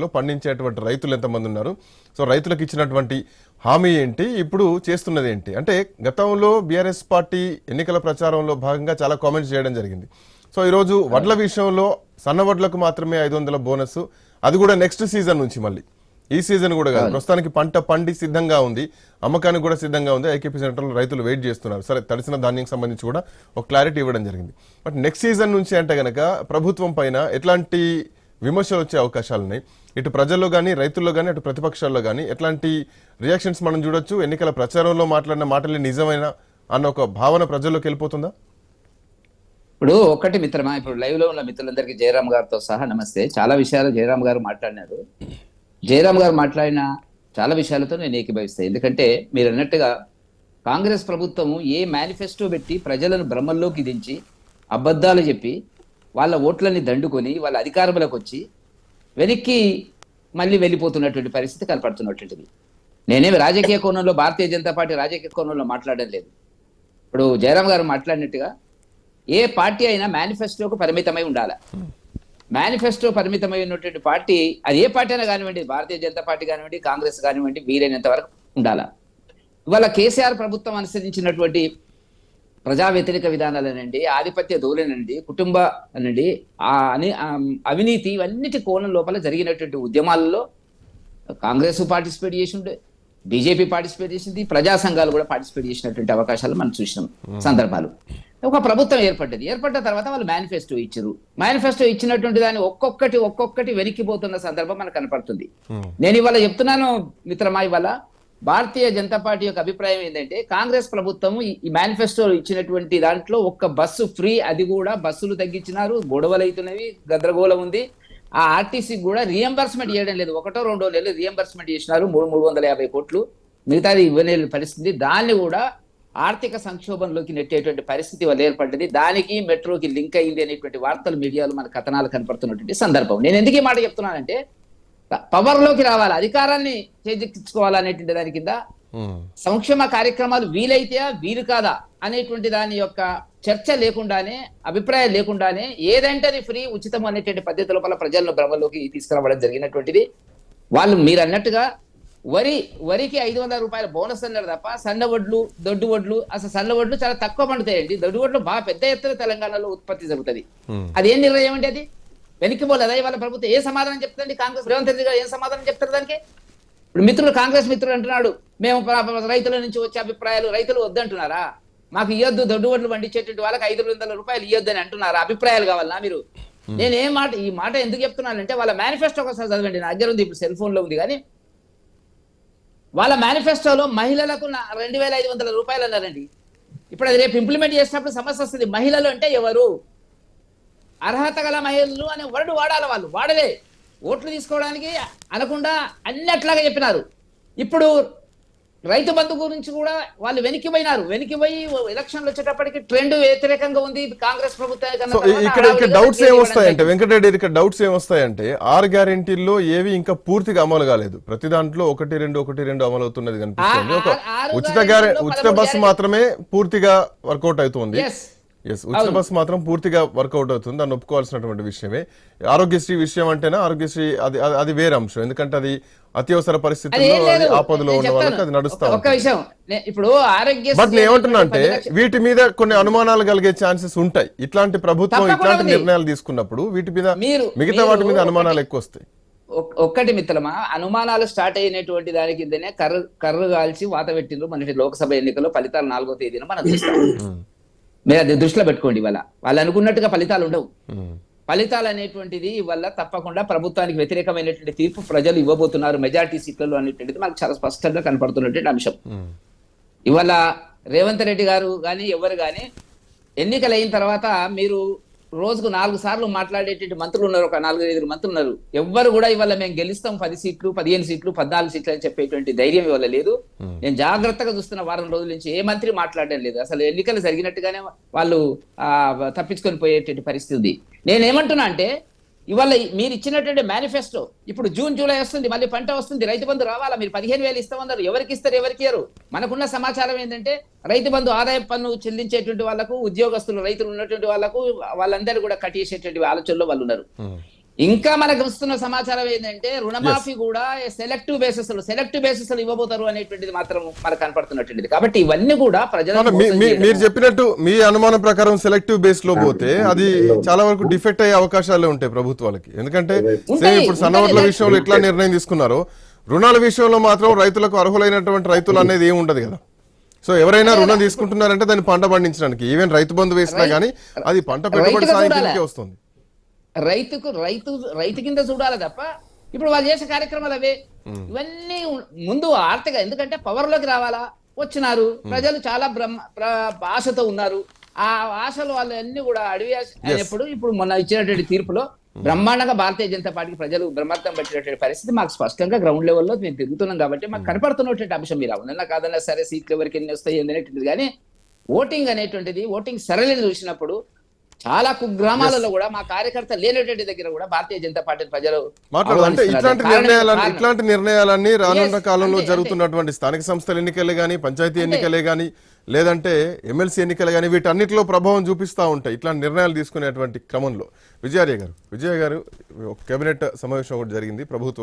మార్కెట్లో పండించేటువంటి రైతులు ఎంతమంది ఉన్నారు? సో రైతులకు ఇచ్చినటువంటి హామీ ఏంటి? ఇప్పుడు చేస్తున్నది ఏంటి? అంటే గతంలో బీఆర్ఎస్ పార్టీ ఎన్నికల ప్రచారంలో భాగంగా చాలా కామెంట్స్ చేయడం జరిగింది. సో ఈరోజు వడ్ల విషయంలో సన్న వడ్లకు మాత్రమే ఐదు వందల బోనస్ అది కూడా నెక్స్ట్ సీజన్ నుంచి మళ్ళీ. ఈ సీజన్ కూడా కాదు. ప్రస్తుతానికి పంట పండి సిద్ధంగా ఉంది. అమ్మకానికి కూడా సిద్ధంగా ఉంది. ఐకేపీ సెంటర్లో రైతులు వెయిట్ చేస్తున్నారు. సరే తడిసిన ధాన్యం సంబంధించి కూడా ఒక క్లారిటీ ఇవ్వడం జరిగింది. బట్ నెక్స్ట్ సీజన్ నుంచి అంటే గనక ప్రభుత్వం పైన ఎట్లాంటి విమర్శలు వచ్చే అవకాశాలు ఉన్నాయి. ఇటు ప్రజల్లో కానీ రైతుల్లో కానీ అటు ప్రతిపక్షాల్లో కానీ ఎట్లాంటి రియాక్షన్స్ మనం చూడొచ్చు? ఎన్నికల ప్రచారంలో మాట్లాడిన మాటలే నిజమైన అన్న ఒక భావన ప్రజల్లోకి వెళ్ళిపోతుందా? ఇప్పుడు ఒకటి మిత్రమా ఇప్పుడు లైవ్లో ఉన్న మిత్రులందరికీ జయరామ్ గారితో సహా నమస్తే. చాలా విషయాలు జయరామ్ గారు మాట్లాడినారు. జయరామ్ గారు మాట్లాడిన చాలా విషయాలతో నేను ఏకీభవిస్తాను. ఎందుకంటే మీరు అన్నట్టుగా కాంగ్రెస్ ప్రభుత్వము ఏ మేనిఫెస్టో పెట్టి ప్రజలను భ్రమల్లోకి దించి అబద్ధాలు చెప్పి వాళ్ళ ఓట్లని దండుకొని వాళ్ళ అధికారంలోకి వచ్చి వెనక్కి మళ్ళీ వెళ్ళిపోతున్నటువంటి పరిస్థితి కనపడుతున్నటువంటిది. నేనేమి రాజకీయ కోణంలో భారతీయ జనతా పార్టీ రాజకీయ కోణంలో మాట్లాడడం లేదు. ఇప్పుడు జయరామ్ గారు మాట్లాడినట్టుగా ఏ పార్టీ అయినా మేనిఫెస్టోకు పరిమితమై ఉండాలి. మేనిఫెస్టో పరిమితమై ఉన్నటువంటి పార్టీ అది ఏ పార్టీ అయినా కానివ్వండి భారతీయ జనతా పార్టీ కానివ్వండి కాంగ్రెస్ కానివ్వండి వీలైనంత వరకు ఉండాలా. ఇవాళ కేసీఆర్ ప్రభుత్వం అనుసరించినటువంటి ప్రజా వ్యతిరేక విధానాలనండి ఆధిపత్య ధోరణి కుటుంబ అనండి ఆ అని అవినీతి ఇవన్నిటి కోణం లోపల జరిగినటువంటి ఉద్యమాలలో కాంగ్రెస్ పార్టిసిపేట్ చేసి ఉండే బీజేపీ పార్టిసిపేట్ చేసింది ప్రజా సంఘాలు కూడా పార్టిసిపేట్ చేసినటువంటి అవకాశాలు మనం చూసినాం సందర్భాలు. ఒక ప్రభుత్వం ఏర్పడ్డది. ఏర్పడ్డ తర్వాత వాళ్ళు మేనిఫెస్టో ఇచ్చారు. మేనిఫెస్టో ఇచ్చినటువంటి దాన్ని ఒక్కొక్కటి ఒక్కొక్కటి వెనక్కిపోతున్న సందర్భం మనకు కనపడుతుంది. నేను ఇవాళ చెప్తున్నాను మిత్రమా ఇవాళ భారతీయ జనతా పార్టీ యొక్క అభిప్రాయం ఏంటంటే కాంగ్రెస్ ప్రభుత్వం ఈ- ఈ మేనిఫెస్టో ఇచ్చినటువంటి దాంట్లో ఒక్క బస్సు ఫ్రీ అది కూడా బస్సులు తగ్గించినారు గొడవలు అవుతున్నవి గద్రగోళం ఉంది. ఆ ఆర్టీసీ కూడా రియంబర్స్మెంట్ చేయడం లేదు. ఒకటో రెండో నెలలు రియంబర్స్మెంట్ చేసినారు మూడు మూడు వందల యాభై కోట్లు. మిగతాది ఇవ్వలేని పరిస్థితి. దాన్ని కూడా ఆర్థిక సంక్షోభంలోకి నెట్టేటువంటి పరిస్థితి వల్ల ఏర్పడ్డది దానికి మెట్రోకి లింక్ అయింది అనేటువంటి వార్తలు మీడియాలో మన కథనాలు కనపడుతున్నటువంటి సందర్భం. నేను ఎందుకు ఈ మాట చెప్తున్నానంటే పవర్లోకి రావాలి అధికారాన్ని చేజిక్కించుకోవాలనేటువంటి దాని కింద. సంక్షేమ కార్యక్రమాలు వీలైతే వీలు కాదా అనేటువంటి దాని యొక్క చర్చ లేకుండానే అభిప్రాయం లేకుండానే ఏదంటే అది ఫ్రీ ఉచితం అనేటువంటి పద్ధతి లోపల ప్రజలను భ్రమలోకి తీసుకురావడం జరిగినటువంటిది వాళ్ళు మీరు అన్నట్టుగా వరి వరికి ఐదు వందల రూపాయల బోనస్ అన్నారు తప్ప సన్న వడ్లు దొడ్డు వడ్లు అసలు సన్న వడ్లు చాలా తక్కువ పండుతాయండి దొడ్డు వడ్లు బాగా పెద్ద ఎత్తున తెలంగాణలో ఉత్పత్తి జరుగుతుంది. అది ఏం నిర్ణయం అంటే అది వెనక్కి పోలేదా ఇవాళ ప్రభుత్వం ఏ సమాధానం చెప్తుంది కాంగ్రెస్ రేవంత్ రెడ్డి గారు ఏం సమాధానం చెప్తారు దానికి? ఇప్పుడు మిత్రులు కాంగ్రెస్ మిత్రులు అంటున్నాడు. మేము రైతుల నుంచి వచ్చే అభిప్రాయాలు రైతులు వద్దంటున్నారా? మాకు ఇవ్వద్దు దొడ్డు వడ్లు పండించేటువంటి వాళ్ళకి ఐదు వందల రూపాయలు ఇవ్వద్దు అని అంటున్నారా? అభిప్రాయాలు కావాలన్నా మీరు? నేను ఏం మాట ఈ మాట ఎందుకు చెప్తున్నానంటే వాళ్ళ మేనిఫెస్టో ఒకసారి చదవండి. నా దగ్గర ఉంది ఇప్పుడు సెల్ ఫోన్లో ఉంది కానీ. వాళ్ళ మేనిఫెస్టోలో మహిళలకు రెండు వేల ఐదు వందల రూపాయలు అన్నారండి. ఇప్పుడు అది రేపు ఇంప్లిమెంట్ చేసినప్పుడు సమస్య వస్తుంది. మహిళలు అంటే ఎవరు? అర్హత గల మహిళలు అనే వర్డ్ వాడాలి వాళ్ళు. వాడలే. ఓట్లు తీసుకోవడానికి అనకుండా అన్నట్లాగా చెప్పినారు. ఇప్పుడు రైతు బంధు గురించి కూడా వాళ్ళు వెనక్కిపోయినారు వెనక్కిపోయి ఎలక్షన్లు వచ్చేటప్పటికి ట్రెండ్ వ్యతిరేకంగా ఉంది. కాంగ్రెస్ తర్వాత ఇక్కడ ఇక్కడ డౌట్స్ ఏమొస్తాయంటే వెంకటరెడ్డి ఇక్కడ డౌట్స్ ఏమొస్తాయంటే ఆరు గ్యారెంటీల్లో ఏవి ఇంకా పూర్తిగా అమలు కాలేదు. ప్రతి దాంట్లో ఒకటి రెండు ఒకటి రెండు అమలు అవుతున్నది కనిపిస్తుంది. ఉచిత ఉచిత బస్సు మాత్రమే పూర్తిగా వర్కౌట్ అవుతుంది. ఎస్ ఉచిత బస్సు మాత్రం పూర్తిగా వర్కౌట్ అవుతుంది. దాన్ని ఒప్పుకోవాల్సినటువంటి విషయమే. ఆరోగ్యశ్రీ విషయం అంటేనా ఆరోగ్యశ్రీ అది అది- వేరే అంశం. ఎందుకంటే అది అత్యవసర పరిస్థితుల్లో. ఆపదలో నేను ఉన్న వాళ్ళకి. అది నడుస్తా ఇప్పుడు ఆరోగ్య బట్ నేను ఏమంటున్నా అంటే వీటి మీద కొన్ని అనుమానాలు కలిగే ఛాన్సెస్ ఉంటాయి. ఇట్లాంటి ప్రభుత్వం ఇట్లాంటి. నిర్ణయాలు తీసుకున్నప్పుడు వీటి మీద మిగతా వాటి మీద అనుమానాలు ఎక్కువ వస్తాయి. ఒక్- ఒక్కటి మిత్రమా అనుమానాలు స్టార్ట్ అయినటువంటి దాని కిందనే కర్ర కర్ర కాల్చి వాత పెట్టిండ్రు మన లోక్సభ ఎన్నికల్లో ఫలితాలు నాలుగో తేదీన మనం చూస్తాం. ఉమ్, మీరు అది దృష్టిలో పెట్టుకోండి ఇవాళ. వాళ్ళు అనుకున్నట్టుగా ఫలితాలు ఉండవు. ఫలితాలు అనేటువంటిది వల్ల తప్పకుండా ప్రభుత్వానికి వ్యతిరేకమైనటువంటి తీర్పు ప్రజలు ఇవ్వబోతున్నారు. మెజార్టీ సీట్లలో అనేటువంటిది మనకు చాలా స్పష్టంగా కనపడుతున్నటువంటి అంశం. ఇవాళ రేవంత్ రెడ్డి గారు కానీ ఎవరు కానీ ఎన్నికలు అయిన తర్వాత మీరు రోజుకు నాలుగు సార్లు మాట్లాడేటువంటి మంత్రులు ఉన్నారు ఒక నాలుగు ఐదు మంత్రులు ఉన్నారు. ఎవ్వరు కూడా ఇవాళ మేము గెలుస్తాం పది సీట్లు పదిహేను సీట్లు పద్నాలుగు సీట్లు అని చెప్పేటువంటి ధైర్యం ఇవాళ లేదు. నేను జాగ్రత్తగా చూస్తున్న వారం రోజుల నుంచి ఏ మంత్రి మాట్లాడడం లేదు. అసలు ఎన్నికలు జరిగినట్టుగానే వాళ్ళు ఆ, తప్పించుకొని పోయేటువంటి పరిస్థితి. నేనేమంటున్నా అంటే ఇవాళ మీరు ఇచ్చినటువంటి మేనిఫెస్టో ఇప్పుడు జూన్ జూలై వస్తుంది మళ్ళీ పంట వస్తుంది రైతు బంధు రావాలా? మీరు పదిహేను వేలు ఇస్తామన్నారు ఎవరికి ఇస్తారు ఎవరికి ఇయ్యరు? మనకున్న సమాచారం ఏంటంటే రైతు బంధు ఆదాయ పన్ను చెల్లించేటువంటి వాళ్ళకు ఉద్యోగస్తులు రైతులు ఉన్నటువంటి వాళ్ళకు వాళ్ళందరూ కూడా కట్టేసేటువంటి ఆలోచనలో వాళ్ళు ఉన్నారు. Hmm. ఇంకా మనకు వస్తున్న సమాచారం ఏంటంటే రుణమాఫీ కూడా సెలెక్టివ్ బేసిస్లో సెలెక్టివ్ బేసిస్లో ఇవ్వబోతారు అనేటువంటిది మాత్రం మనకు కనపడుతున్నటువంటిది. కాబట్టి ఇవన్నీ కూడా చేయడం. మీరు చెప్పినట్టు మీ అనుమానం ప్రకారం సెలెక్టివ్ బేస్లో పోతే అది చాలా వరకు డిఫెక్ట్ అయ్యే అవకాశాలే ఉంటాయి ప్రభుత్వాలకి. ఎందుకంటే సేమ్ ఇప్పుడు సన్నవర్ల. విషయంలో ఎట్లా నిర్ణయం తీసుకున్నారో రుణాల విషయంలో మాత్రం రైతులకు అర్హులైనటువంటి రైతులు అనేది ఏమి ఉండదు కదా. సో ఎవరైనా రుణం తీసుకుంటున్నారంటే దాన్ని పంట పండించడానికి ఈవెన్ రైతు బంధు వేసినా గానీ అది పంట పెట్టుబడి సాధించడానికే? వస్తుంది. రైతుకు రైతు రైతు కింద చూడాలి తప్ప ఇప్పుడు వాళ్ళు చేసే కార్యక్రమాలు అవే. ఇవన్నీ ముందు ఆర్థిక ఎందుకంటే పవర్లోకి రావాలా? వచ్చినారు. ప్రజలు చాలా బ్రహ్మ ఆశతో ఉన్నారు. ఆ ఆశలు వాళ్ళు అన్ని కూడా అడవి ఆశ అయినప్పుడు ఇప్పుడు మొన్న ఇచ్చినటువంటి తీర్పులో బ్రహ్మాండంగా భారతీయ జనతా పార్టీకి ప్రజలు బ్రహ్మార్థం పెట్టినటువంటి పరిస్థితి మాకు స్పష్టంగా గ్రౌండ్ లెవెల్లో మేము తిరుగుతున్నాం కాబట్టి మాకు కనపడుతున్నటువంటి అంశం మీరు అవునన్నా కాదన్నా సరే సీట్లు ఎవరికి ఎన్ని వస్తాయి అనేటువంటిది కానీ ఓటింగ్ అనేటువంటిది ఓటింగ్ సరళిని చూసినప్పుడు చాలా కుగ్రామాలలో కూడా మా కార్యకర్త లేనటువంటి దగ్గర కూడా భారతీయ జనతా పార్టీ ప్రజలు అంటే. ఇట్లాంటి ఇట్లాంటి నిర్ణయాలన్నీ రానున్న కాలంలో జరుగుతున్నటువంటి స్థానిక సంస్థల ఎన్నికలే గానీ పంచాయతీ ఎన్నికలే గానీ లేదంటే ఎమ్మెల్సీ ఎన్నికలు కానీ వీటన్నిటిలో ప్రభావం చూపిస్తూ ఉంటాయి ఇట్లాంటి నిర్ణయాలు తీసుకునేటువంటి క్రమంలో. విజయార్య గారు విజయ గారు కేబినెట్ సమావేశం ఒకటి జరిగింది ప్రభుత్వ